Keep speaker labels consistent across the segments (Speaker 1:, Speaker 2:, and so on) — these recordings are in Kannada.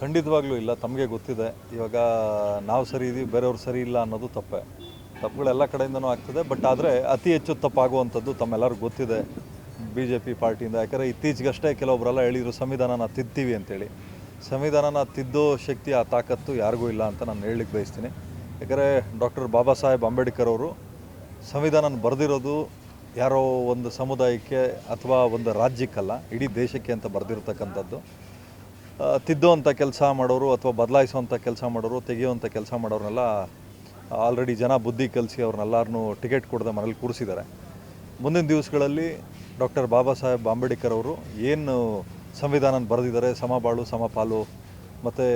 Speaker 1: ಖಂಡಿತವಾಗ್ಲೂ ಇಲ್ಲ, ತಮಗೆ ಗೊತ್ತಿದೆ. ಇವಾಗ ನಾವು ಸರಿ ಇದೀವಿ, ಬೇರೆಯವ್ರು ಸರಿ ಇಲ್ಲ ಅನ್ನೋದು ತಪ್ಪೆ. ತಪ್ಪುಗಳೆಲ್ಲ ಕಡೆಯಿಂದನೂ ಆಗ್ತದೆ, ಬಟ್ ಆದರೆ ಅತಿ ಹೆಚ್ಚು ತಪ್ಪಾಗುವಂಥದ್ದು ತಮ್ಮೆಲ್ಲರಿಗೂ ಗೊತ್ತಿದೆ. ಬಿ ಜೆ ಪಿ ಪಾರ್ಟಿಯಿಂದ, ಯಾಕಂದರೆ ಇತ್ತೀಚೆಗಷ್ಟೇ ಕೆಲವೊಬ್ಬರೆಲ್ಲ ಹೇಳಿದರು, ಸಂವಿಧಾನನ ತಿದ್ತೀವಿ ಅಂತೇಳಿ. ಸಂವಿಧಾನನ ತಿದ್ದೋ ಶಕ್ತಿ, ಆ ತಾಕತ್ತು ಯಾರಿಗೂ ಇಲ್ಲ ಅಂತ ನಾನು ಹೇಳಲಿಕ್ಕೆ ಬಯಸ್ತೀನಿ. ಯಾಕಂದರೆ ಡಾಕ್ಟರ್ ಬಾಬಾ ಸಾಹೇಬ್ ಅಂಬೇಡ್ಕರ್ ಅವರು ಸಂವಿಧಾನನ ಬರೆದಿರೋದು ಯಾರೋ ಒಂದು ಸಮುದಾಯಕ್ಕೆ ಅಥವಾ ಒಂದು ರಾಜ್ಯಕ್ಕಲ್ಲ, ಇಡೀ ದೇಶಕ್ಕೆ ಅಂತ ಬರೆದಿರ್ತಕ್ಕಂಥದ್ದು. ತಿದ್ದುವಂಥ ಕೆಲಸ ಮಾಡೋರು ಅಥವಾ ಬದಲಾಯಿಸುವಂಥ ಕೆಲಸ ಮಾಡೋರು ತೆಗೆಯುವಂಥ ಕೆಲಸ ಮಾಡೋರನ್ನೆಲ್ಲ ಆಲ್ರೆಡಿ ಜನ ಬುದ್ಧಿ ಕಲಿಸಿ ಅವ್ರನ್ನೆಲ್ಲರನ್ನೂ ಟಿಕೆಟ್ ಕೊಡದೆ ಮನೇಲಿ ಕೂರಿಸಿದ್ದಾರೆ. ಮುಂದಿನ ದಿವಸಗಳಲ್ಲಿ ಡಾಕ್ಟರ್ ಬಾಬಾ ಸಾಹೇಬ್ ಅಂಬೇಡ್ಕರ್ ಅವರು ಏನು ಸಂವಿಧಾನ ಬರೆದಿದ್ದಾರೆ ಸಮಬಾಳು ಸಮಪಾಲು ಮತ್ತು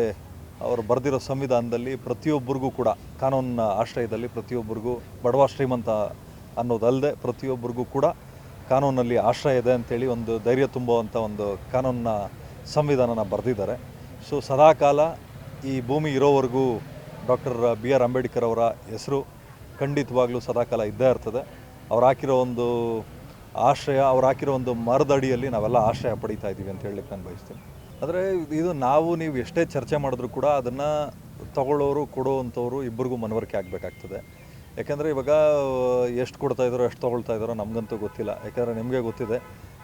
Speaker 1: ಅವರು ಬರೆದಿರೋ ಸಂವಿಧಾನದಲ್ಲಿ ಪ್ರತಿಯೊಬ್ಬರಿಗೂ ಕೂಡ, ಕಾನೂನಿನ ಆಶ್ರಯದಲ್ಲಿ ಪ್ರತಿಯೊಬ್ಬರಿಗೂ, ಬಡವ ಶ್ರೀಮಂತ ಅನ್ನೋದಲ್ಲದೆ ಪ್ರತಿಯೊಬ್ಬರಿಗೂ ಕೂಡ ಕಾನೂನಲ್ಲಿ ಆಶ್ರಯ ಇದೆ ಅಂತೇಳಿ ಒಂದು ಧೈರ್ಯ ತುಂಬುವಂಥ ಒಂದು ಕಾನೂನಿನ ಸಂವಿಧಾನನ ಬರೆದಿದ್ದಾರೆ. ಸೊ ಸದಾಕಾಲ ಈ ಭೂಮಿ ಇರೋವರೆಗೂ ಡಾಕ್ಟರ್ ಬಿ ಆರ್ ಅಂಬೇಡ್ಕರ್ ಅವರ ಹೆಸರು ಖಂಡಿತವಾಗ್ಲೂ ಸದಾಕಾಲ ಇದ್ದೇ ಇರ್ತದೆ. ಅವ್ರು ಹಾಕಿರೋ ಒಂದು ಆಶ್ರಯ, ಅವ್ರು ಹಾಕಿರೋ ಒಂದು ಮರದಡಿಯಲ್ಲಿ ನಾವೆಲ್ಲ ಆಶ್ರಯ ಪಡೀತಾ ಇದ್ದೀವಿ ಅಂತ ಹೇಳಲಿಕ್ಕೆ ನಾನು ಬಯಸ್ತೀನಿ. ಆದರೆ ಇದು ನಾವು ನೀವು ಎಷ್ಟೇ ಚರ್ಚೆ ಮಾಡಿದ್ರು ಕೂಡ ಅದನ್ನು ತಗೊಳ್ಳೋರು, ಕೊಡುವಂಥವ್ರು ಇಬ್ಬರಿಗೂ ಮನವರಿಕೆ ಆಗಬೇಕಾಗ್ತದೆ. ಯಾಕೆಂದರೆ ಇವಾಗ, ಎಷ್ಟು ಕೊಡ್ತಾ ಎಷ್ಟು ತೊಗೊಳ್ತಾ ಇದ್ದಾರೋ ನಮಗಂತೂ ಗೊತ್ತಿಲ್ಲ. ಯಾಕೆಂದರೆ ನಿಮಗೆ ಗೊತ್ತಿದೆ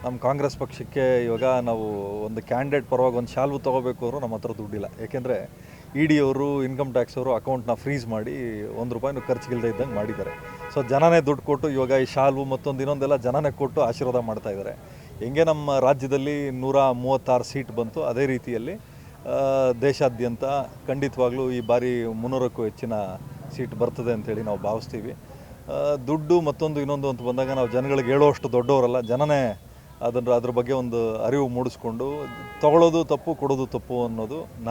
Speaker 1: ನಮ್ಮ ಕಾಂಗ್ರೆಸ್ ಪಕ್ಷಕ್ಕೆ ಇವಾಗ ನಾವು ಒಂದು ಕ್ಯಾಂಡಿಡೇಟ್ ಪರವಾಗಿ ಒಂದು ಶಾಲ್ವು ತೊಗೋಬೇಕು ಅವರು ನಮ್ಮ ಹತ್ರ ದುಡ್ಡಿಲ್ಲ. ಏಕೆಂದರೆ ಇ ಡಿ ಅವರು ಇನ್ಕಮ್ ಟ್ಯಾಕ್ಸ್ ಅವರು ಅಕೌಂಟ್ನ ಫ್ರೀಸ್ ಮಾಡಿ ಒಂದು ರೂಪಾಯಿನೂ ಖರ್ಚಿಗಿಲ್ಲದೆ ಇದ್ದಂಗೆ ಮಾಡಿದ್ದಾರೆ. ಸೊ ಜನನೇ ದುಡ್ಡು ಕೊಟ್ಟು ಇವಾಗ ಈ ಶಾಲ್ವು ಮತ್ತೊಂದು ಇನ್ನೊಂದೆಲ್ಲ ಜನನೇ ಕೊಟ್ಟು ಆಶೀರ್ವಾದ ಮಾಡ್ತಾ ಇದ್ದಾರೆ. ಹೆಂಗೆ ನಮ್ಮ ರಾಜ್ಯದಲ್ಲಿ ನೂರ ಮೂವತ್ತಾರು ಸೀಟ್ ಬಂತು, ಅದೇ ರೀತಿಯಲ್ಲಿ ದೇಶಾದ್ಯಂತ ಖಂಡಿತವಾಗ್ಲೂ ಈ ಬಾರಿ ಮುನ್ನೂರಕ್ಕೂ ಹೆಚ್ಚಿನ ಸೀಟ್ ಬರ್ತದೆ ಅಂತೇಳಿ ನಾವು ಭಾವಿಸ್ತೀವಿ. ದುಡ್ಡು ಮತ್ತೊಂದು ಇನ್ನೊಂದು ಅಂತ ಬಂದಾಗ ನಾವು ಜನಗಳಿಗೆ ಹೇಳೋಷ್ಟು ದೊಡ್ಡವರಲ್ಲ, ಜನನೇ ಅದನ್ನು ಅದ್ರ ಬಗ್ಗೆ ಒಂದು ಅರಿವು ಮೂಡಿಸ್ಕೊಂಡು ತಗೊಳ್ಳೋದು ತಪ್ಪು ಕೊಡೋದು ತಪ್ಪು ಅನ್ನೋದು